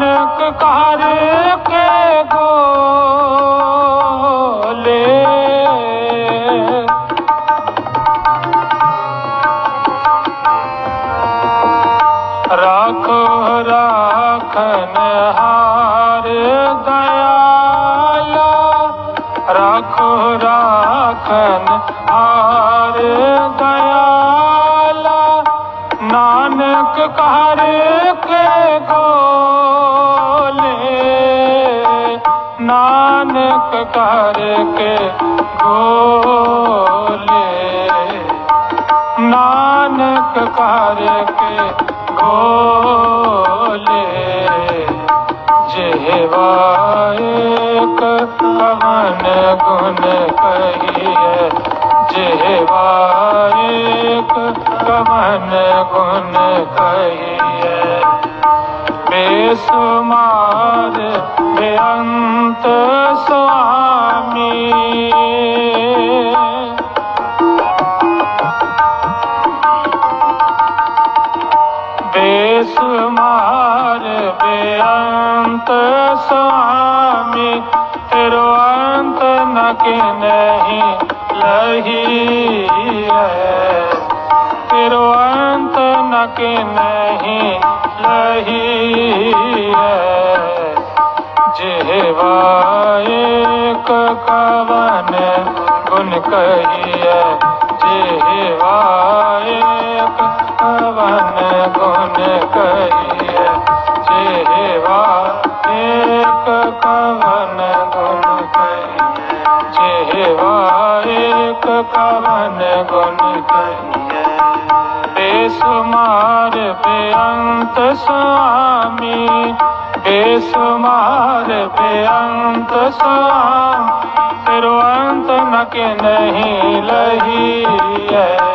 ਨਾਨਕ ਕਰ ਕੇ ਗੋਲੇ। ਰੱਖ ਰੱਖਨ ਹਾਰ ਦਇਆਲਾ। ਰੱਖ ਰੱਖਨ ਹਾਰ ਦਇਆਲਾ। ਨਾਨਕ ਕਰ ਕੇ ਗੋਲੇ। नानक कर के गोले नानक कर के गोले जेवा कवन गुण कहिए। जेवा एक कवन गुण कहिए। बेसुमार बेअंग ਬੇਅੰਤ ਸੁਆਮੀ। ਬੇਸੁਮਾਰ ਬੇਅੰਤ ਸੁਆਮੀ ਤੇਰੋ ਅੰਤ ਨ ਕਿ ਨਹੀਂ ਲਹੀ ਹੈ ਤੇਰੋ ਅੰਤ ਨ ਕਿ ਨਹੀਂ ਲਹੀ जिहवाए कवन गुन कहिए। जिहवाए कवन गुन कहिए। जिहवा एक कवन गुन कहिए। जिहवा एक कवन गुन कहिए। बेसुमार बेअंत स्वामी ਬੇਅੰਤ ਸੁਆਮੀ ਬੇਸੁਮਾਰ ਬੇਅੰਤ ਸੁਆਮੀ ਤੇਰੋ ਅੰਤ ਨ ਕਿ ਨਹੀਂ ਲਹੀ